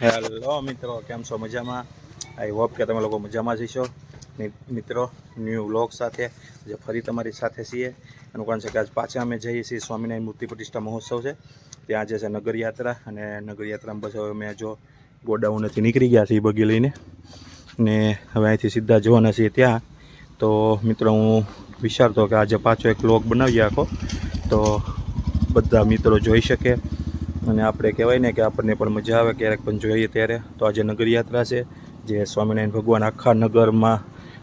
Hello મિત્રો. કેમ છો? મજામાં? આઈ હોપ કે તમે લોકો મજામાં જઈશો મિત્રો ન્યૂ વ્લોગ સાથે જે ફરી તમારી સાથે છીએ. એનું કારણ છે કે આજ પાછા અમે જઈએ છીએ સ્વામિનારાયણ મૂર્તિ પ્રતિષ્ઠા મહોત્સવ છે. ત્યાં જે છે નગર યાત્રા અને નગરયાત્રામાં બસ હવે અમે જો ગોડાઉનેથી નીકળી ગયા છીએ બગી લઈને. ને હવે અહીંથી સીધા જવાના છીએ ત્યાં. તો, મિત્રો, હું વિચારતો કે આજે પાછો એક વ્લોગ બનાવીએ આખો. તો, બધા મિત્રો જોઈ શકે. અને આપણે કહેવાય ને કે આપણને પણ મજા આવે ક્યારેક પણ જોઈએ ત્યારે. તો આજે નગર યાત્રા છે, જે સ્વામિનારાયણ ભગવાન આખા નગરમાં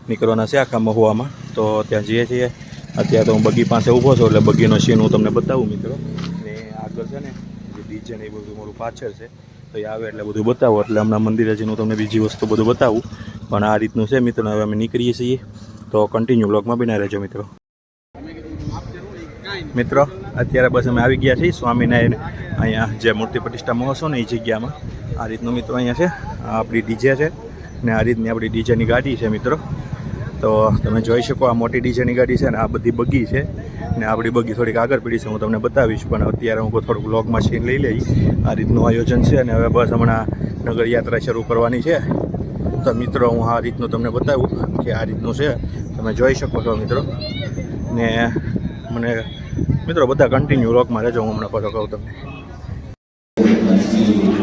નીકળવાના છે, આખા મહુવામાં. તો ત્યાં જઈએ છીએ. અત્યારે તો હું બગી પાસે ઊભો છું, એટલે બગીનો સીન હું તમને બતાવું મિત્રો. ને આગળ છે ને, જે ડીજે ને એ બધું મારું પાછળ છે. તો એ આવે એટલે બધું બતાવું. એટલે હમણાં મંદિરે જઈને હું તમને બીજી વસ્તુ બધું બતાવું. પણ આ રીતનું છે મિત્રો, હવે અમે નીકળીએ છીએ. તો કન્ટિન્યુ બ્લોગમાં બિના રહેજો મિત્રો. મિત્રો, અત્યારે બસ અમે આવી ગયા છીએ સ્વામિનારાયણ અહીંયા જે મૂર્તિ પ્રતિષ્ઠા મહોત્સવ ને એ જગ્યામાં. આ રીતનું મિત્રો અહીંયા છે આપણી ડીજે છે ને આ રીતની આપણી ડીજેની ગાડી છે મિત્રો. તો તમે જોઈ શકો આ મોટી ડીજેની ગાડી છે ને આ બધી બગી છે ને આપણી બગી થોડીક આગળ પડી છે, હું તમને બતાવીશ, પણ અત્યારે હું થોડુંક વ્લોગમાં સીન લઈ લઈ આ રીતનું આયોજન છે અને હવે બસ હમણાં નગરયાત્રા શરૂ કરવાની છે. તો મિત્રો, હું આ રીતનું તમને બતાવું કે આ રીતનું છે. તમે જોઈ શકો છો મિત્રો. ને મને મિત્રો, બધા કન્ટિન્યુ વ્લોગમાં રહેજો, હું હમણાં પાછો કહું તમને.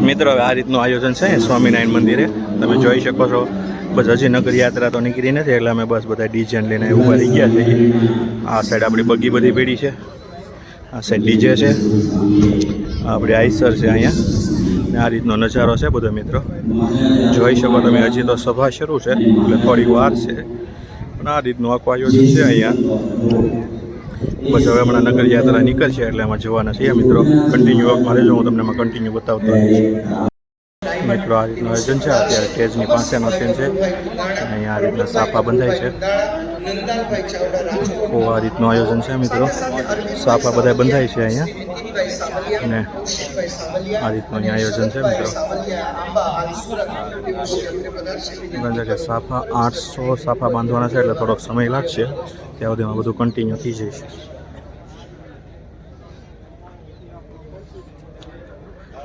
મિત્રો, હવે આ રીતનું આયોજન છે, સ્વામિનારાયણ મંદિરે. તમે જોઈ શકો છો, બસ હજી નગર યાત્રા તો નીકળી નથી, એટલે અમે બસ બધા ડીજે લઈને ઊભા રહી ગયા છીએ. આ સાઈડ આપણી બગી બધી પેઢી છે. આ સાઈડ ડીજે છે. આપણી આઈસર છે અહીંયા. આ રીતનો નજારો છે બધો, મિત્રો. જોઈ શકો તમે, હજી તો સભા શરૂ છે, એટલે થોડી વાર છે. પણ આ રીતનું આખું આયોજન છે અહીંયા. બસ હવે હમણાં નગર યાત્રા નીકળશે એટલે એમાં જવાના છીએ. મિત્રો કન્ટિન્યુ વર્કમાં રહેજો, હું તમને કન્ટિન્યુ બતાવતો મિત્રો, આ રીતનું આયોજન છે. અત્યારે સ્ટેજની પાસેનો સીન છે. અને અહીંયા આ રીતના સાફા બંધાય છે. તો આ રીતનું આયોજન છે, મિત્રો. સાફા બધા બંધાય છે અહીંયા. અને આ રીતનું આયોજન છે મિત્રો. કે સાફા આઠસો સાફા બાંધવાના છે એટલે થોડોક સમય લાગશે. ત્યાં સુધીમાં બધું કન્ટિન્યુ થઈ જશે.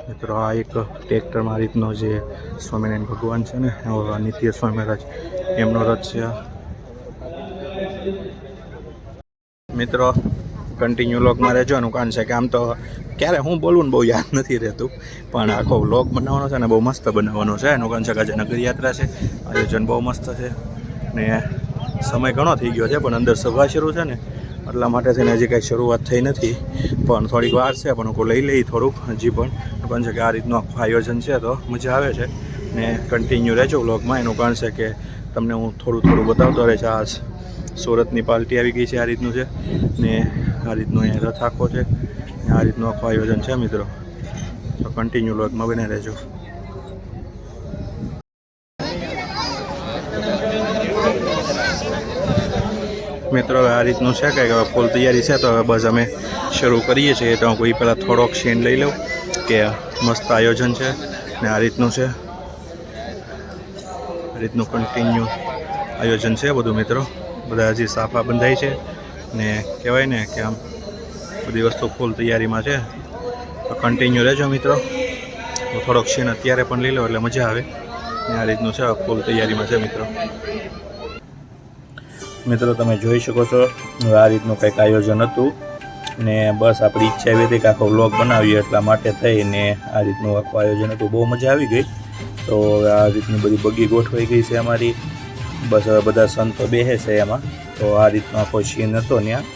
મિત્રો આ એક ટ્રેક્ટરમાં આ રીતનો જે સ્વામિનારાયણ ભગવાન છે ને નિત્ય સ્વામી મહારાજ એમનો રથ છે. મિત્રો કન્ટિન્યુ વ્લોગમાં રહેજો એનું કારણ છે કે આમ તો ક્યારે હું બોલું ને બહુ યાદ નથી રહેતું. પણ આખો વ્લોગ બનાવવાનો છે ને બહુ મસ્ત બનાવવાનો છે. એનું કારણ છે કે આજે નગરયાત્રા છે. આયોજન બહુ મસ્ત છે. ને સમય ઘણો થઈ ગયો છે, પણ અંદર સભા શરૂ છે ને. એટલા માટે થઈને હજી કાંઈ શરૂઆત થઈ નથી. પણ થોડીક વાર છે, પણ હું લઈ લઈ થોડુંક હજી પણ. કારણ છે કે આ રીતનું આખું આયોજન છે તો મજા આવે છે. ને કન્ટિન્યુ રહેજો વ્લોગમાં એનું કારણ છે કે તમને હું થોડું થોડું બતાવતો રહે છે આ સુરતની પાર્ટી આવી ગઈ છે આ રીતનું છે. ને આ રીતનું અહીંયા રથ આખો છે. આ રીતનું આખું આયોજન છે, મિત્રો. તો કન્ટિન્યુ લોકમાં બને રહેજો. મિત્રો, હવે આ રીતનું છે કે હવે ફૂલ તૈયારી છે, તો હવે બસ અમે શરૂ કરીએ છીએ. તો હું પહેલાં થોડોક સીન લઈ લઉં કે મસ્ત આયોજન છે ને આ રીતનું છે. આ રીતનું કન્ટિન્યુ આયોજન છે બધું, મિત્રો. બધા હજી સાફા બંધાય છે. ને કહેવાય ને કે આમ બધી વસ્તુ ફૂલ તૈયારીમાં છે. તો કન્ટિન્યુ રહેજો મિત્રો. હું થોડોક ક્ષીણ અત્યારે પણ લઈ લો એટલે મજા આવે. ને આ રીતનું છે ફૂલ તૈયારીમાં છે મિત્રો. મિત્રો, તમે જોઈ શકો છો, આ રીતનું કંઈક આયોજન હતું. ને બસ આપણી ઈચ્છા એવી હતી કે આખો વ્લોગ બનાવીએ એટલા માટે થઈને આ રીતનું આખું આયોજન હતું. બહુ મજા આવી ગઈ. તો આ રીતની બધી બગી ગોઠવાઈ ગઈ છે અમારી. બસ બધા સંતો બેસે છે એમાં. તો આ રીતનો આખો સીન હતો ત્યાં.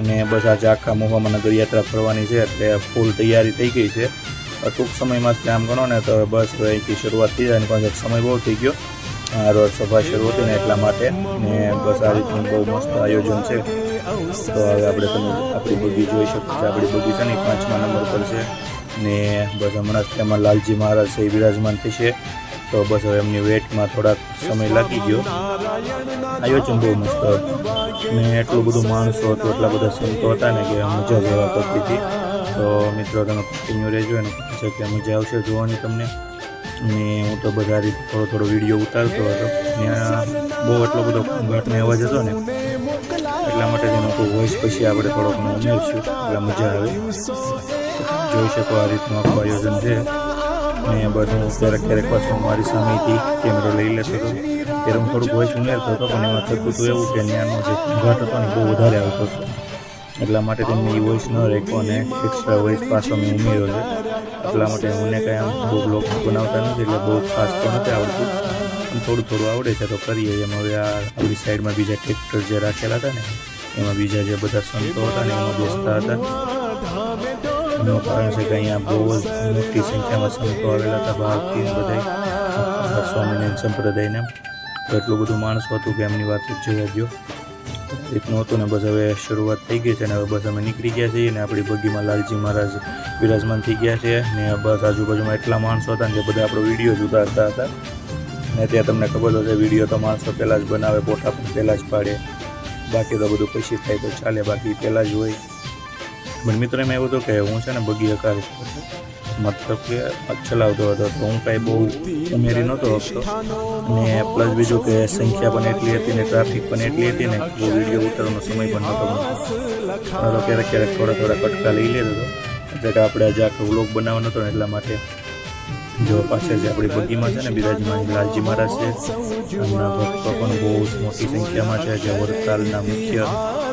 અને બસ આજે આખા મોહામાં નગર યાત્રા ફરવાની છે એટલે ફૂલ તૈયારી થઈ ગઈ છે. ટૂંક સમયમાં જ આમ ગણો ને તો બસ અહીંથી શરૂઆત થઈ જાય અને કારણ સમય બહુ થઈ ગયો. રોજ સભા શરૂ હતી ને એટલા માટે. ને બસ આ રીતનું બહુ મસ્ત આયોજન છે. તો હવે આપણે તમે આપણી બગી જોઈ શકો છો આપણી બગી છે ને પાંચમા નંબર પર છે. ને બસ હમણાં જ તેમાં લાલજી મહારાજ છે એ બિરાજમાન થશે. તો બસ હવે એમની વેટમાં થોડાક સમય લાગી ગયો. આયોજન બહુ મસ્ત ને એટલું બધું માણસો હતું, એટલા બધા સંતો હતા ને કે મજા જેવા કરતી હતી. તો મિત્રો, તમે કન્ટિન્યુ રહેજો અને છે કે મજા આવશે જોવાની તમને. ને હું તો બધા રીતે થોડો થોડો વીડિયો ઉતારતો હતો. ત્યાં બહુ એટલો બધો ઘાટનો અવાજ હતો ને, એટલા માટે તેનો કોઈ વોઇસ પછી આપણે થોડોક ઉમેરશું એટલે મજા આવે. જોઈ શકો આ રીતનું આખું આયોજન છે. ને બસ ક્યારેક ક્યારેક પાછું મારી સામેથી કેમેરો લઈ લેતો હતો ત્યારે હું થોડુંક વોઇસ ઉમેરતો હતો પણ એમાં થતું હતું એવું કે ત્યાંનો જે ઘટ હતો ને બહુ વધારે આવતો હતો. એટલા માટે તેમને એ વોઇસ ન રેખો અને એક્સ્ટ્રા વોઇસ પાછો મેં ઉમેર્યો છે. એટલા માટે મને કાંઈ આમ બહુ બ્લોગ બનાવતા નથી, એટલે બહુ ખાસ તો નથી આવડતું. પણ થોડું થોડું આવડે છે તો કરીએ. એમ હવે આ આપણી સાઈડમાં બીજા ટ્રેક્ટર જે રાખેલા હતા ને, એમાં બીજા જે બધા સંતો હતા ને એમાં બેસતા હતા. એનું કારણ છે કે અહીંયા બહુ જ મોટી સંખ્યામાં સંતો આવેલા હતા, ભારતીય ને બધા સ્વામિનારાયણ સંપ્રદાયને. એટલું બધું માણસો હતું કે એમની વાત જ જોયા ગયો રીતનું હતું ને બસ હવે શરૂઆત થઈ ગઈ છે ને હવે બસ અમે નીકળી ગયા છીએ ને આપણી બગીમાં લાલજી મહારાજ વિરાજમાન થઈ ગયા છે ને બસ આજુબાજુમાં એટલા માણસો હતા ને જે બધા આપણો વીડિયો જ ઉતારતા હતા. ને ત્યાં તમને ખબર હશે, વીડિયો તો માણસો પહેલાં જ બનાવે ફોટા પણ પહેલાં જ પાડે. બાકી તો બધું પછી થાય તો ચાલે, બાકી પહેલાં જ હોય. પણ મિત્રો એમ એવું હતું કે હું છે ને બગી હકાર મતલબ કે ચલાવતો હતો તો હું કાંઈ બહુ ઉમેરી નહોતો આપતો. ને પ્લસ બીજું કે સંખ્યા પણ એટલી હતી ને ટ્રાફિક પણ એટલી હતી ને બહુ વીડિયો ઉતારવાનો સમય પણ નહોતો મળતો. ક્યારેક ક્યારેક થોડા થોડા કટકા લઈ લેતો હતો. એટલે કે આપણે આજે આખો વ્લોગ બનાવવાનો હતો ને એટલા માટે જો પાસે જે આપણી બગીમાં છે ને બિરાજમાન લાલજી મહારાજ છે, એમના ભક્તો પણ બહુ મોટી સંખ્યામાં છે, જે વરતાલના મુખ્ય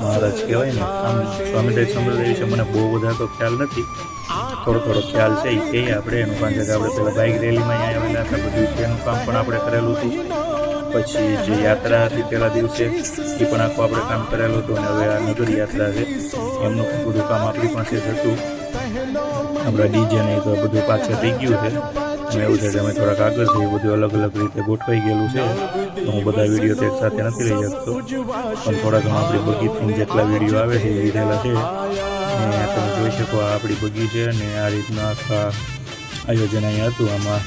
મહારાજ કહેવાય ને, આમ સ્વામિનારાયણ સંપ્રદાય વિશે મને બહુ બધા તો ખ્યાલ નથી. થોડો થોડો ખ્યાલ છે એ આપણે, એનું કામ છે કે આપણે પહેલાં બાઇક રેલીમાં અહીંયા આવેલા હતા, બધું તેનું કામ પણ આપણે કરેલું હતું. પછી જે યાત્રા હતી પહેલા દિવસે એ પણ આખું આપણે કામ કરેલું હતું અને હવે આ નગર યાત્રા છે. એમનું બધું કામ આપણી પાસે હતું. આપણા ડીજે ને તો બધું પાછળ થઈ ગયું છે. અને એવું છે કે અમે છે એ બધું અલગ અલગ રીતે ગોઠવાઈ ગયેલું છે. તો હું બધા વીડિયો તો એક સાથે નથી લઈ શકતો. પણ થોડા ઘણા આપણી બગીચની જેટલા વીડિયો આવે છે એ લીધેલા છે. અને તમે જોઈ શકો આ આપણી બગી છે અને આ રીતના આખા આયોજન અહીંયા હતું. આમાં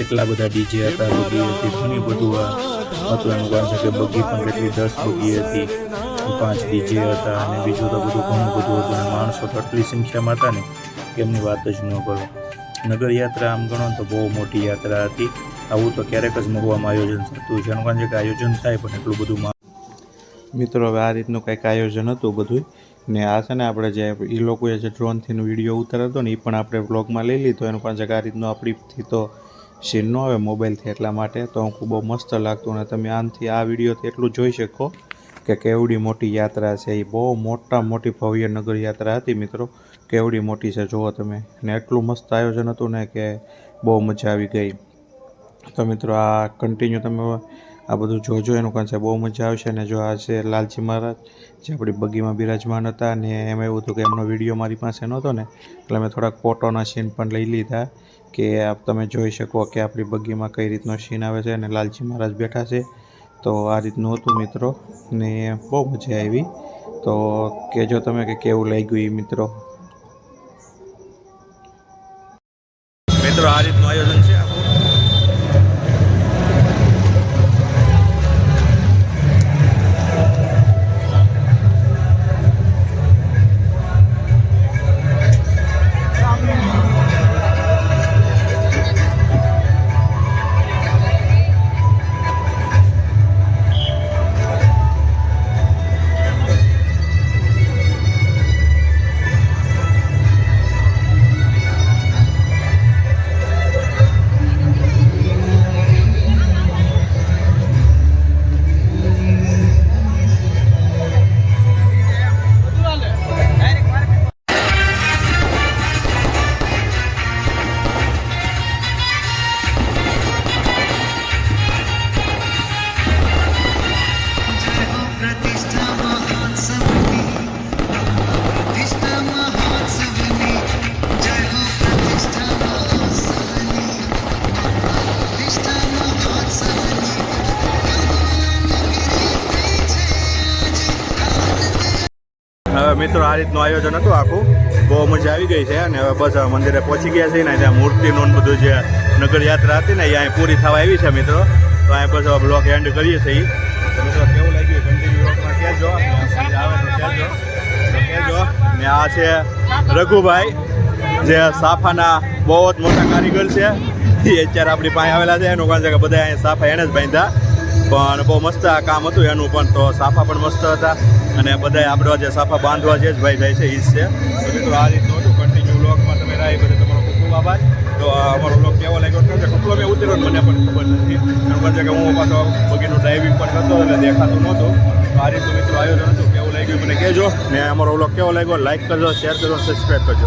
એટલા બધા ડીજે હતા બગી હતી, ઘણી બધું આ હતું એનું કારણ છે કે બગી પણ કેટલી દસ બગી હતી. પાંચ ડીજે હતા અને બીજું તો બધું ઘણું બધું હતું. અને માણસો તો આટલી સંખ્યામાં હતા ને, કે વાત જ ન કરો. નગર યાત્રા આમ ગણો તો બહુ મોટી યાત્રા હતી. આવું તો ક્યારેક જ મહુવામાં આયોજન થતું છે. એનું કારણ કે આયોજન થાય પણ એટલું બધું મિત્રો, હવે આ રીતનું કંઈક આયોજન હતું બધું ને આ છે ને આપણે જે એ લોકોએ જે ડ્રોનથી વીડિયો ઉતાર્યો હતો ને એ પણ આપણે બ્લોગમાં લઈ લીધો. એનું પણ આ રીતનું આપણીથી તો સીન ન આવે મોબાઈલથી એટલા માટે. તો હું ખૂબ મસ્ત લાગતું અને તમે આનથી આ વિડીયોથી એટલું જોઈ શકો. કે કેવડી મોટી યાત્રા છે, એ બહુ મોટા મોટી ભવ્ય નગર યાત્રા હતી મિત્રો. કેવડી મોટી છે, જુઓ તમે. ને એટલું મસ્ત આયોજન હતું ને કે બહુ મજા આવી ગઈ. તો મિત્રો, આ કન્ટિન્યુ તમે આ બધું જોજો, એનું છે બહુ મજા આવશે. અને જો આ છે લાલજી મહારાજ, જે આપણી બગીમાં બિરાજમાન હતા અને એમાં એવું હતું કે એમનો વીડિયો મારી પાસે નહોતો ને, એટલે મેં થોડાક ફોટોના સીન પણ લઈ લીધા કે આપ તમે જોઈ શકો કે આપણી બગીમાં કઈ રીતનો સીન આવે છે. અને લાલજી મહારાજ બેઠા છે. તો આ રીતનું હતું મિત્રો, ને બહુ મજા આવી. તો કહેજો તમે કે કેવું લાગ્યું એ મિત્રો? મિત્રો, આ રીતનું આયોજન મિત્રો, આ રીતનું આયોજન હતું આખું. બહુ મજા આવી ગઈ છે અને હવે બસ મંદિરે પહોંચી ગયા છે ને ત્યાં મૂર્તિનું બધું જે નગર યાત્રા હતી ને એ અહીં પૂરી થવા આવી છે મિત્રો. તો અહીં બસ હવે બ્લોક એન્ડ કરીએ છીએ. કહેજો. કહેજો. ને આ છે રઘુભાઈ, જે સાફાના બહુ જ મોટા કારીગર છે. એ અત્યારે આપણી પાસે આવેલા છે. એનું કારણ છે કે બધા અહીંયા સાફા એને જ બાંધ્યા. પણ બહુ મસ્ત આ કામ હતું એનું પણ તો સાફા પણ મસ્ત હતા. અને બધાય આપણે જે સાફા બાંધવા જે જ, ભાઈ જાય છે એ જ છે. તો આ રીતનું હતું. કન્ટિન્યુ બ્લોગમાં તમે રહી બધે તમારો ખૂબ ખૂબ આભાર. તો અમારો બ્લોગ કેવો લાગ્યો? કે કપલો મેં ઉતર્યો મને પણ ખબર નથી. કારણ કે હું પાછો બગીનું ડ્રાઇવિંગ પણ કરતો એટલે દેખાતું નહોતું. તો આ રીતનું મિત્રો આયોજન હતું. કેવું લાગ્યું? મને કહેજો. ને અમારો બ્લોગ કેવો લાગ્યો? લાઈક કરજો શેર કરજો સબસ્ક્રાઈબ કરજો.